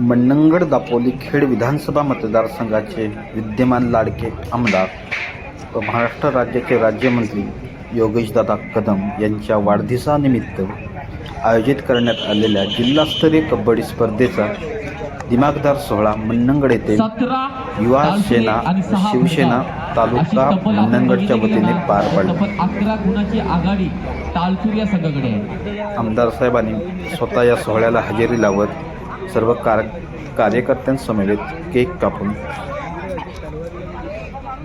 मंडणगड दापोली खेड विधानसभा मतदारसंघाचे विद्यमान लाडके आमदार व महाराष्ट्र राज्याचे राज्यमंत्री योगेशदादा कदम यांच्या वाढदिवसानिमित्त आयोजित करण्यात आलेल्या जिल्हास्तरीय कबड्डी स्पर्धेचा दिमागदार सोहळा मंडणगड येथे युवा सेना शिवसेना. तालुका मंडणगडच्या वतीने पार पडली आमदार साहेबांनी स्वतः या सोहळ्याला हजेरी लावत सर्व कार कार्यकर्त्यांसमवेत केक कापून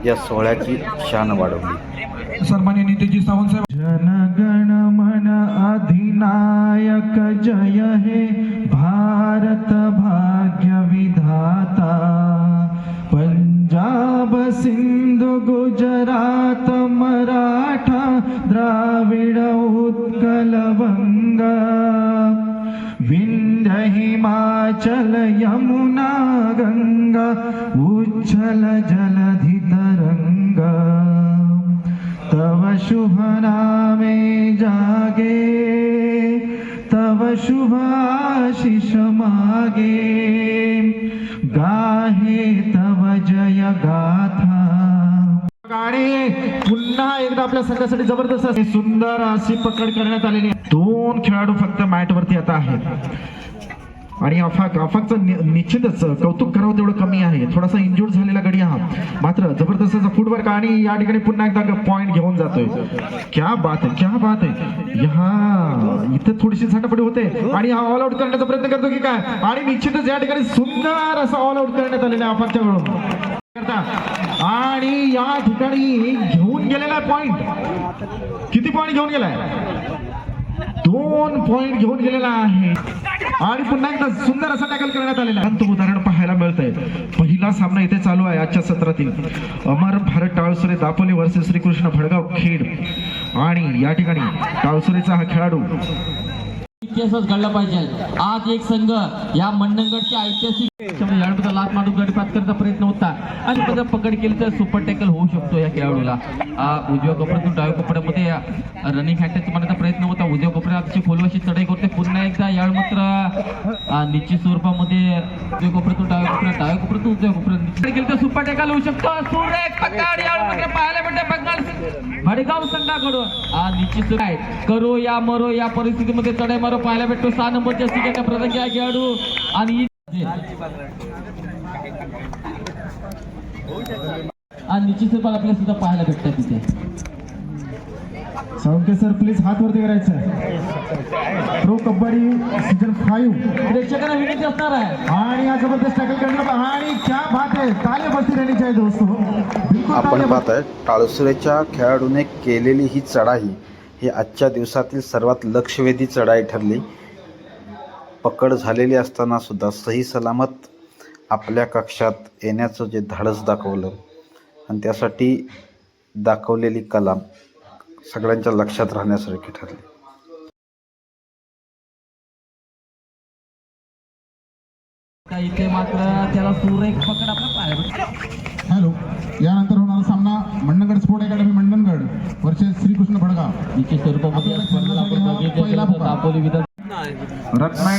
या सोहळ्याची शान वाढवली. सन्मान्य नितेजी सावंत साहेब जनगण मन अधिनायक जय हे भारत भाग्य विधाता। पंजाब सिंधु गुजरात मराठा द्राविड उत्कल वंगा। विंध्य चल यमुना गंगा उच्छल जलधि तव शुभ नामे जागे तव शुभ आशिष मागे। गाहे तव जय गाथा। गाणे पुन्हा एकदा आपल्या संघासाठी जबरदस्त सुंदर अशी पकड करण्यात आलेली दोन खेळाडू फक्त मॅट वरती आता आहेत. आणि अफाक अफाकचं नि- निश्चितच कौतुक करावं तेवढं कमी आहे. थोडासा इंज्युअर झालेला गडी हा मात्र जबरदस्त असा फुटवर्क आणि या ठिकाणी पुन्हा एकदा पॉईंट घेऊन जातोय. क्या बात आहे क्या बात आहे. हा इथं थोडीशी झटापटी होते. आणि हा ऑल आउट करण्याचा प्रयत्न करतो की काय? आणि निश्चितच या ठिकाणी सुंदर असं ऑल आउट करण्यात आलेलं आहे अफाकच्या कडून आणि या ठिकाणी घेऊन गेलेला पॉइंट किती पॉइंट घेऊन गेलाय? दोन पॉइंट घेऊन गेलेला आहे. आणि पुन्हा एकदा सुंदर असा टॅकल करण्यात आलेला आहे. तो उदाहरण पाहायला मिळतंय. पहिला सामना इथे चालू आहे आजच्या सत्रातील. अमर भारत टाळसुरे दापोली वर्सेस श्रीकृष्ण भडगाव खेड. आणि या ठिकाणी टाळसुरेचा हा खेळाडू इतिहासच घडला पाहिजे. आज एक संघ या मंडणगडच्या ऐतिहासिक यावेळी लात मारून गडपात करण्याचा प्रयत्न होता. आणि जर पकड केली तर सुपर टॅकल होऊ शकतो या खेळाडूला. उजव्या कपड्यातून डाव्या कपड्यामध्ये रनिंग हॅटच मारण्याचा प्रयत्न होता. उजव्या कपड्यात अतिशय खोलवाशी चढाई करते. पुन्हा एकदा यावेळ मात्र निश्चित स्वरूपामध्ये उजव्या कपड्यातून डाव्या कपड्यात डाव्या कपड्यातून उजव्या कपड्यात निश्चित केली तर सुपर टॅकल होऊ शकतो. सुरेख पकड यावेळी पाहायला भेटते बंगाल भडगाव संघाकडून निश्चित करो या मरो या परिस्थितीमध्ये चढाई मारो पाहायला भेटतो सहा नंबरच्या सिगेच्या प्रसंगी हा खेळाडू आणि आणि निश्चित स्वरूपाला आपल्याला सुद्धा पाहायला भेटतं तिथे सावंके सर प्लीज हात वरती करायचं प्रो कबड्डी सीझन फाईव्ह प्रेक्षकांना विनंती असणार आहे। आणि या जबरदस्त टॅकल करण्यात आणि क्या बात आहे ताले बसती रहनी चाहिए दोस्तों। बिलकुल आपण पाहताय टाळसुरेच्या खेळाडूने केलेली ही चढाई ही आजच्या दिवसातील सर्वात लक्षवेधी चढाई ठरली. पकड झालेली असताना सुद्धा सही सलामत आपल्या कक्षात येण्याचं जे धाडस दाखवलं आणि त्यासाठी दाखवलेली कला सगळ्यांच्या लक्षात राहण्यासारखी ठरली. इथे मात्र त्याला सुरेख पकड आपल्याला पाहायला हॅलो. यानंतर होणारा सामना Mandangad sport academy Mandangad versus Shrikrishna Bhadgaon निश्चित स्वरूपामध्ये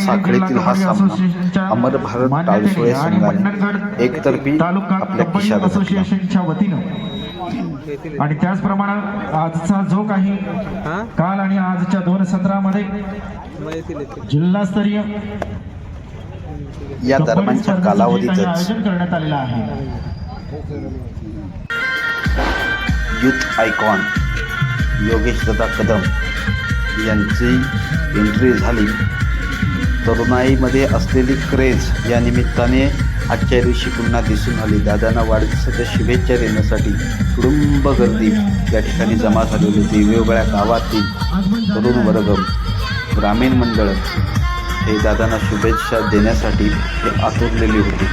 साखळीतील हा सामना असोसिएशनच्या अमर भारत संघाने एकतर्फी आपल्या खिशात वतीनं. आणि त्याचप्रमाणे आजचा जो काही काल आणि आजच्या दोन सत्रामध्ये जिल्हास्तरीय या दरम्यानच्या कालावधीतच आयोजन करण्यात आलेलं आहे. युथ आयकॉन योगेश दत्ता कदम यांची एंट्री झाली. तरुणाईमध्ये असलेली क्रेज या निमित्ताने आजच्या दिवशी पुन्हा दिसून आली. दादांना वाढदिवसाच्या शुभेच्छा देण्यासाठी कुटुंब गर्दी या ठिकाणी जमा झालेली होती. वेगवेगळ्या गावातील तरुण वर्ग ग्रामीण मंडळ हे दादांना शुभेच्छा देण्यासाठी हे आतुरलेली होती.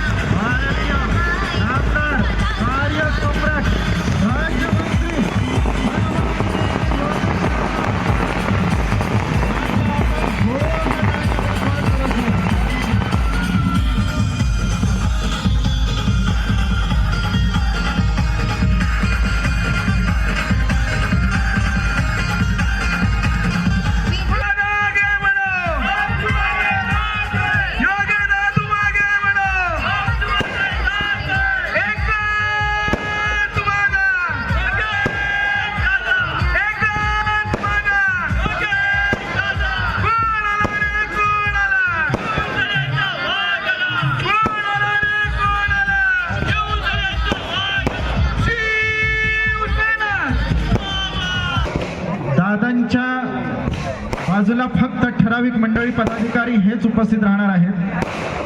पदाधिकारी हेच उपस्थित राहणार आहेत.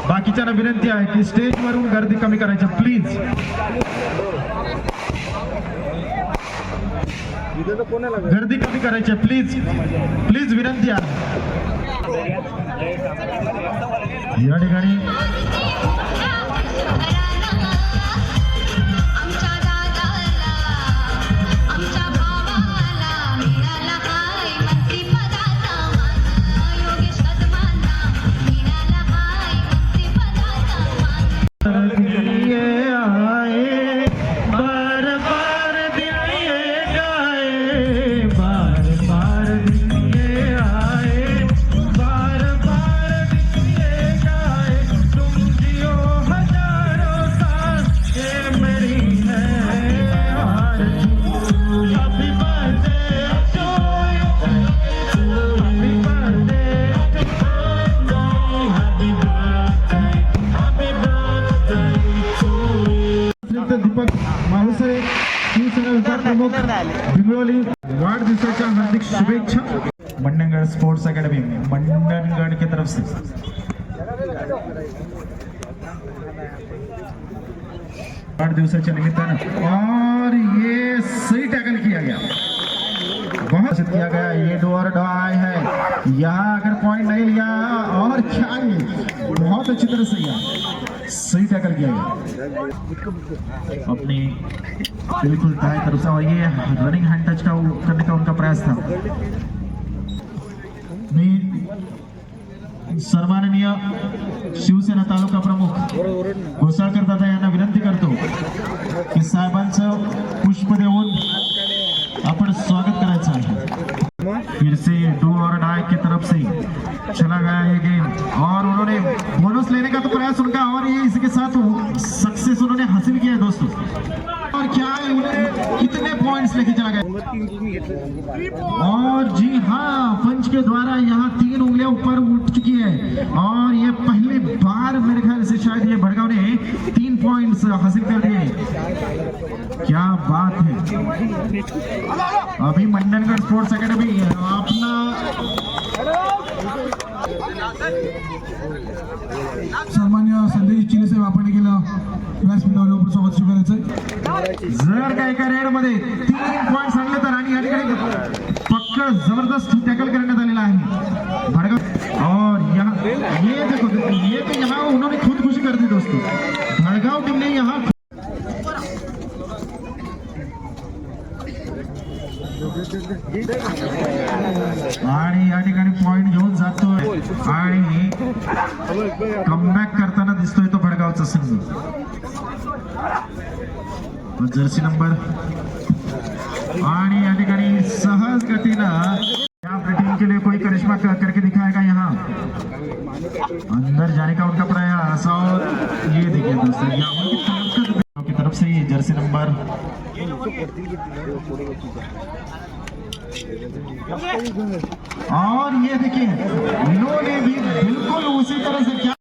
बाकीच्यांना विनंती आहे की स्टेजवरून गर्दी कमी करायची. प्लीज गर्दी कमी करायची. प्लीज प्लीज विनंती आहे. या ठिकाणी माहुसरे शिवसेना भिंगळोली वाढदिवसाच्या हार्दिक शुभेच्छा। मंडनगढ़ स्पोर्ट्स एकेडमी मंडनगढ़ की तरफ़ से। वाढदिवसाच्या निमित्तानं और ये सही टैकल किया गया। बहुत अच्छे किया गया ये डो और डाई है। यहाँ अगर पॉइंट नहीं लिया और क्या ये बहुत अच्छी तरह से किया। सही टैकल किया गया। अपनी बिल्कुल दाएँ तरफ़ से ये रनिंग हैंड टच का करने का उनका प्रयास था। मी सन्माननीय शिवसेना तालुका प्रमुख घोसाळकर दादा यांना विनंती करतो की साहेबांचं पुष्प देऊन आपण स्वागत करायचं आहे. फिर से डू और डाई की तरफ़ से चला गया ये गेम और उन्होंने प्रयास उनका और ये इसके साथ सक्सेस उन्होंने हासिल किया है दोस्तों। और क्या है, उन्होंने कितने पॉइंट्स लेके चला गया? और जी हाँ पंच के द्वारा यहाँ तीन उंगलियाँ ऊपर उठ चुकी है। और ये पहली बार मेरे ख्याल से शायद ये भड़गांव ने तीन पॉइंट्स हासिल कर दिए क्या बात है। अभी मंडनगढ़ स्पोर्ट्स अकेडमी अपना सन्मान्य संदेश चिले साहेब आपण केलं. व्यासपीठावर सोबत स्वीकारायचं जर का एका रेडमध्ये तीन पॉईंट सांगले तर आणि या ठिकाणी पक्क जबरदस्त टॅकल करण्यात आलेला आहे. भडगाव और यहाँ ये देखो ये तो यहाँ उन्होंने खुद खुशी कर दी दोस्तों. भड़गांव टीम ने यहाँ आणि या ठिकाणी पॉइंट घेऊन जातोय आणि कमबॅक करताना दिसतोय तो भडगावचा संघ जर्सी नंबर. आणि या ठिकाणी सहज गतीनं या आपली के लिए कोई करिश्मा कर- करके दिखाएगा यहाँ? अंदर जाने का उनका प्रयास और ये देखिए दोस्तों यहाँ उनकी की तरफ से ये जर्सी नंबर। और ये देखिए इन्होंने भी बिल्कुल उसी तरह से क्या।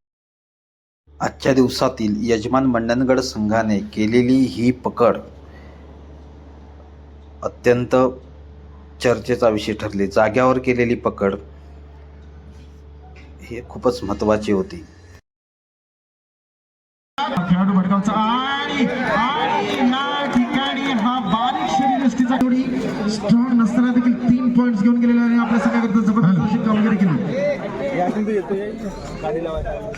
आजच्या दिवसातील यजमान मंडणगड संघाने केलेली ही पकड अत्यंत चर्चेचा विषय ठरली. जाग्यावर केलेली पकड हे खूपच महत्त्वाची होती. जोडी स्ट्रॉंग नसताना देखील तीन पॉइंट्स घेऊन गेलेला आणि आपल्या संघाकरता ज़बरदस्त कामगिरी केली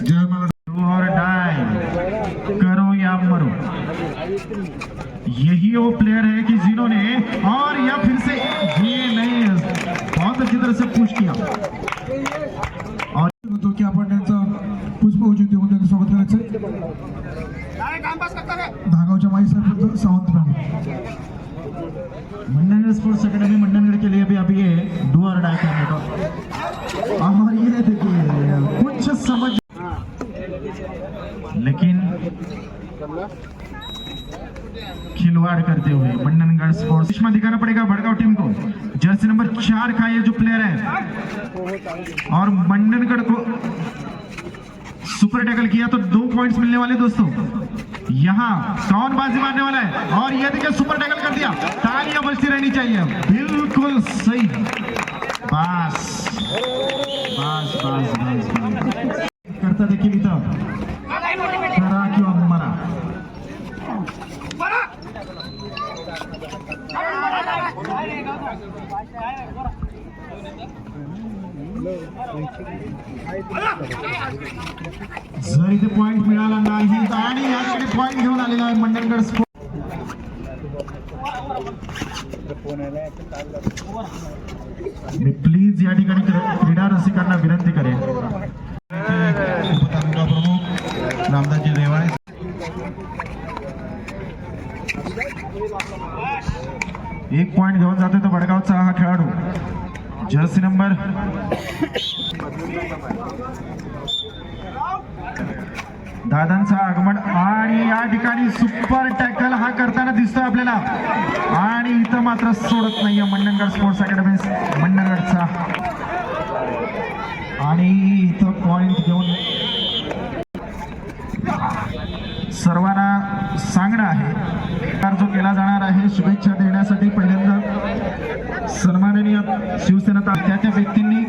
जय Do करो या मरो यही वो प्लेयर है कि जिन्होंने और या फिर से ये नहीं बहुत अच्छी तरह से पुश किया। और म्हणतो की आपण त्यांचं पुष्प उचित देऊन त्यांचं स्वागत करायचं धागावच्या माई साहेब सावंत मंडनगढ़ स्पोर्ट्स एकेडमी मंडनगढ़ के लिए भी अभी ये डू और डाई करने का और ये देखिए कुछ समझ लेकिन खिलवाड़ करते हुए मंडनगढ़ स्पोर्ट्स चश्मा दिखाना पड़ेगा भड़गांव टीम को। जर्सी नंबर चार का ये जो प्लेयर है, और मंडनगढ़ को सुपर टैकल किया तो दो पॉइंट्स मिलने वाले दोस्तों। यहाँ कौन बाजी मारने वाला है और ये देखिए सुपर टैकल कर दिया। तालियाँ बजती रहनी चाहिए। बिल्कुल सही। बास। बास बास बास करता देखील इथं करा किंवा मरा? जर इथे पॉइंट मिळाला नाही तर आणि याकडे पॉइंट घेऊन आलेला आहे मंडणगड स्पोर्ट मी प्लीज या ठिकाणी क्रीडा रसिकांना विनंती करेन. उपतालुका प्रमुख रामदासजी रेवाळे एक पॉइंट घेऊन जातोय तो वडगावचा हा खेळाडू. Jersey number. दादांचं आगमन आणि या ठिकाणी सुपर टॅकल हा करताना दिसतोय आपल्याला. आणि इथं मात्र सोडत नाहीये मंडणगड स्पोर्ट्स अकॅडमी मंडणगडचा. आणि इथं पॉइंट घेऊन सर्वांना सांगणं आहे. जो केला जाणार आहे शुभेच्छा देण्यासाठी पहिले शिवसेना ता- त्या त्या व्यक्तींनी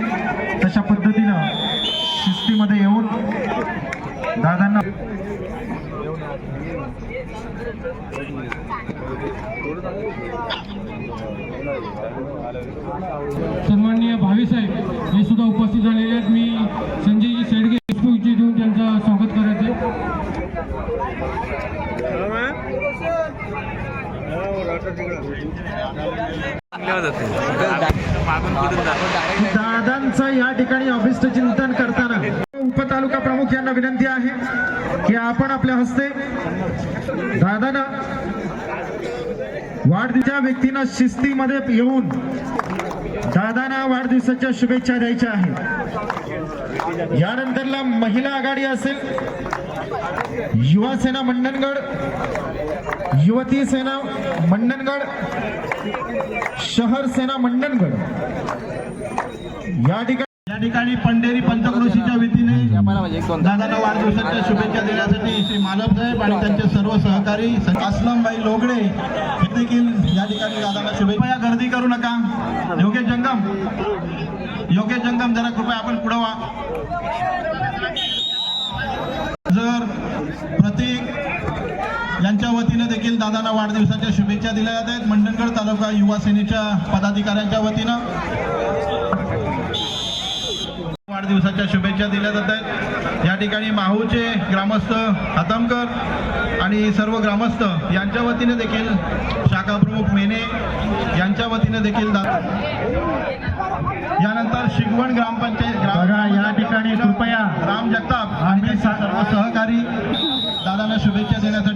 तशा पद्धतीनं शिस्तीमध्ये येऊन दादांना सन्माननीय भावी साहेब हे सुद्धा उपस्थित झालेले आहेत. मी संजयजी शेडगे पुष्पगुच्छ देऊन त्यांचं स्वागत करायचं दादांचं या ठिकाणी ऑफिसचं चिंतन करताना उपतालुका प्रमुख यांना विनंती आहे की आपण आपल्या हस्ते दादांना वाढदिवच्या व्यक्तींना शिस्तीमध्ये येऊन दादांना वाढदिवसाच्या शुभेच्छा द्यायच्या आहेत. यानंतरला महिला आघाडी असेल युवा सेना मंडणगड युवती सेना मंडणगड शहर सेना मंडणगड. या ठिकाणी या ठिकाणी पंढेरी पंचक्रोशीच्या वतीने दादांना वाढदिवसाच्या शुभेच्छा देण्यासाठी श्री मालव साहेब आणि त्यांचे सर्व सहकारी असलमबाई लोगडे हे देखील या ठिकाणी दादांना शुभेच्छा. गर्दी करू नका. योगेश जंगम. योगेश जंगम जरा कृपया आपण पुढं व्हा जर प्रतीक यांच्या वतीनं देखील दादांना वाढदिवसाच्या शुभेच्छा दिल्या जात आहेत. मंडणगड तालुका युवा सेनेच्या पदाधिकाऱ्यांच्या वतीनं वाढदिवसाच्या शुभेच्छा दिल्या जात आहेत. या ठिकाणी माहूचे ग्रामस्थ हातमकर आणि सर्व ग्रामस्थ यांच्या वतीने देखील शाखा प्रमुख मेने यांच्या वतीने देखील यानंतर शिगवण ग्रामपंचायत या ठिकाणी कृपया राम जगताप आणि सर्व सहकारी दादांना शुभेच्छा देण्यासाठी